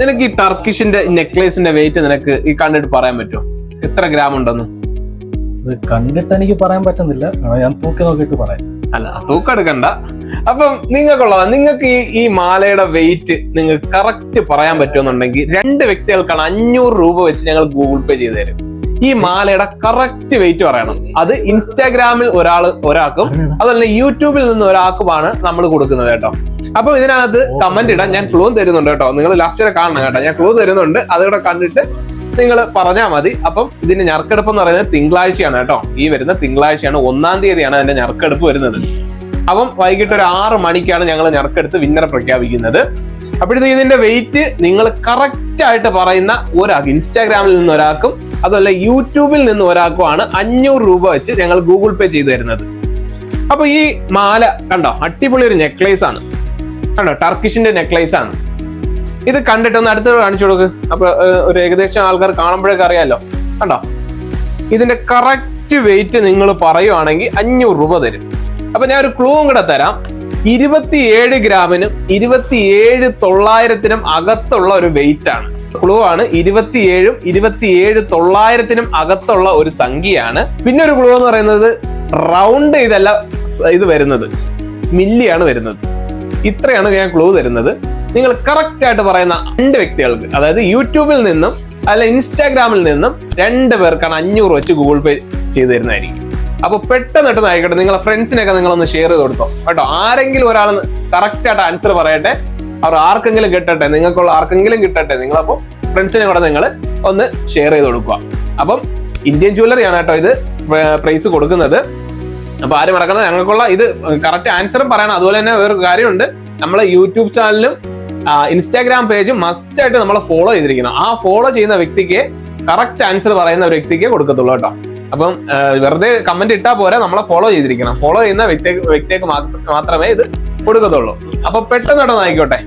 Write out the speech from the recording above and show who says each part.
Speaker 1: നിനക്ക് ഈ ടർക്കിഷിന്റെ നെക്ലേസിന്റെ വെയിറ്റ് നിനക്ക് ഈ കണ്ടിട്ട് പറയാൻ പറ്റുമോ? എത്ര ഗ്രാം ഉണ്ടെന്ന്?
Speaker 2: ഇത് കണ്ടിട്ട് എനിക്ക് പറയാൻ പറ്റുന്നില്ല. ഞാൻ തൂക്കി നോക്കിയിട്ട് പറയാം.
Speaker 1: അല്ല തൂക്കം എടുക്കണ്ട. അപ്പം നിങ്ങൾക്കുള്ളതാ നിങ്ങൾക്ക് ഈ ഈ മാലയുടെ വെയിറ്റ് നിങ്ങൾ കറക്റ്റ് പറയാൻ പറ്റുമെന്നുണ്ടെങ്കിൽ രണ്ട് വ്യക്തികൾക്കാണ് അഞ്ഞൂറ് രൂപ വെച്ച് ഞങ്ങൾ ഗൂഗിൾ പേ ചെയ്തു തരും. ഈ മാലയുടെ കറക്റ്റ് വെയിറ്റ് പറയണം. അത് ഇൻസ്റ്റാഗ്രാമിൽ ഒരാൾ ഒരാൾക്കും അതല്ല യൂട്യൂബിൽ നിന്ന് ഒരാൾക്കുമാണ് നമ്മൾ കൊടുക്കുന്നത് കേട്ടോ. അപ്പൊ ഇതിനകത്ത് കമന്റ് ഇടാൻ ഞാൻ ക്ലൂ തരുന്നുണ്ട് കേട്ടോ. നിങ്ങൾ ലാസ്റ്റ് വരെ കാണണം കേട്ടോ. ഞാൻ ക്ലൂ തരുന്നുണ്ട്. അതുകൂടെ കണ്ടിട്ട് നിങ്ങൾ പറഞ്ഞാൽ മതി. അപ്പം ഇതിന്റെ ഞറക്കെടുപ്പ് എന്ന് പറയുന്നത് തിങ്കളാഴ്ചയാണ് കേട്ടോ. ഈ വരുന്ന തിങ്കളാഴ്ചയാണ്. ഒന്നാം തീയതിയാണ് അതിന്റെ ഞറക്കെടുപ്പ് വരുന്നത്. അപ്പം വൈകിട്ട് ഒരു ആറ് മണിക്കാണ് ഞങ്ങൾ ഞറക്കെടുത്ത് വിന്നറെ പ്രഖ്യാപിക്കുന്നത്. അപ്പോഴത്തേക്ക് ഇതിന്റെ വെയിറ്റ് നിങ്ങൾ കറക്റ്റ് ആയിട്ട് പറയുന്ന ഒരാൾ ഇൻസ്റ്റാഗ്രാമിൽ നിന്ന് ഒരാൾക്കും അതല്ല യൂട്യൂബിൽ നിന്ന് ഒരാൾക്കുമാണ് അഞ്ഞൂറ് രൂപ വെച്ച് ഞങ്ങൾ ഗൂഗിൾ പേ ചെയ്തു തരുന്നത്. അപ്പൊ ഈ മാല കണ്ടോ? അടിപൊളി ഒരു നെക്ലേസ് ആണ്. കണ്ടോ? ടർക്കിഷിന്റെ നെക്ലേസ് ആണ്. ഇത് കണ്ടിട്ട് ഒന്ന് അടുത്ത് കാണിച്ചു കൊടുക്ക്. അപ്പൊ ഒരു ഏകദേശം ആൾക്കാർ കാണുമ്പോഴേക്ക് അറിയാമല്ലോ കണ്ടോ? ഇതിന്റെ കറക്റ്റ് വെയിറ്റ് നിങ്ങൾ പറയുവാണെങ്കിൽ അഞ്ഞൂറ് രൂപ തരും. അപ്പൊ ഞാൻ ഒരു ക്ലൂവും കൂടെ തരാം. ഇരുപത്തിയേഴ് ഗ്രാമിനും ഇരുപത്തിയേഴ് തൊള്ളായിരത്തിനും അകത്തുള്ള ഒരു വെയിറ്റ് ആണ്. ക്ലൂ ആണ്. ഇരുപത്തിയേഴും ഇരുപത്തിയേഴ് തൊള്ളായിരത്തിനും അകത്തുള്ള ഒരു സംഖ്യയാണ്. പിന്നെ ഒരു ക്ലൂ എന്ന് പറയുന്നത് റൗണ്ട് ചെയ്തല്ല സ- ഇത് വരുന്നത്. മില്ലിയാണ് വരുന്നത്. ഇത്രയാണ് ഞാൻ ക്ലൂ തരുന്നത്. നിങ്ങൾ കറക്റ്റ് ആയിട്ട് പറയുന്ന രണ്ട് വ്യക്തികൾക്ക് അതായത് യൂട്യൂബിൽ നിന്നും അല്ല ഇൻസ്റ്റാഗ്രാമിൽ നിന്നും രണ്ട് പേർക്കാണ് അഞ്ഞൂറ് വെച്ച് ഗൂഗിൾ പേ ചെയ്തു തരുന്നതായിരിക്കും അപ്പൊ പെട്ടെന്ന് പെട്ടെന്ന് ആയിക്കോട്ടെ നിങ്ങളെ ഫ്രണ്ട്സിനൊക്കെ നിങ്ങളൊന്ന് ഷെയർ ചെയ്ത് കൊടുത്തോ. കേട്ടോ ആരെങ്കിലും ഒരാൾ കറക്റ്റ് ആയിട്ട് ആൻസർ പറയട്ടെ അവർ ആർക്കെങ്കിലും കിട്ടട്ടെ നിങ്ങൾക്കുള്ള ആർക്കെങ്കിലും കിട്ടട്ടെ നിങ്ങളപ്പോ ഫ്രണ്ട്സിനെ കൂടെ നിങ്ങൾ ഒന്ന് ഷെയർ ചെയ്ത് കൊടുക്കുക. അപ്പം ഇന്ത്യൻ ജ്വല്ലറിയാണ് കേട്ടോ ഇത് പ്രൈസ് കൊടുക്കുന്നത്. അപ്പൊ ആരും മറക്കുന്നത് ഞങ്ങൾക്കുള്ള ഇത് കറക്റ്റ് ആൻസറും പറയണം. അതുപോലെ തന്നെ വേറൊരു കാര്യമുണ്ട്. നമ്മളെ യൂട്യൂബ് ചാനലും ഇൻസ്റ്റാഗ്രാം പേജ് മസ്റ്റ് ആയിട്ട് നമ്മളെ ഫോളോ ചെയ്തിരിക്കണം. ആ ഫോളോ ചെയ്യുന്ന വ്യക്തിക്ക് കറക്റ്റ് ആൻസർ പറയുന്ന വ്യക്തിക്ക് കൊടുക്കത്തുള്ളൂ കേട്ടോ. അപ്പം വെറുതെ കമന്റ് ഇട്ടാ പോരെ നമ്മളെ ഫോളോ ചെയ്തിരിക്കണം. ഫോളോ ചെയ്യുന്ന വ്യക്തി വ്യക്തിക്ക് മാത്രമേ ഇത് കൊടുക്കത്തുള്ളൂ. അപ്പൊ പെട്ടെന്ന് പെട്ടെന്ന് ആയിക്കോട്ടെ.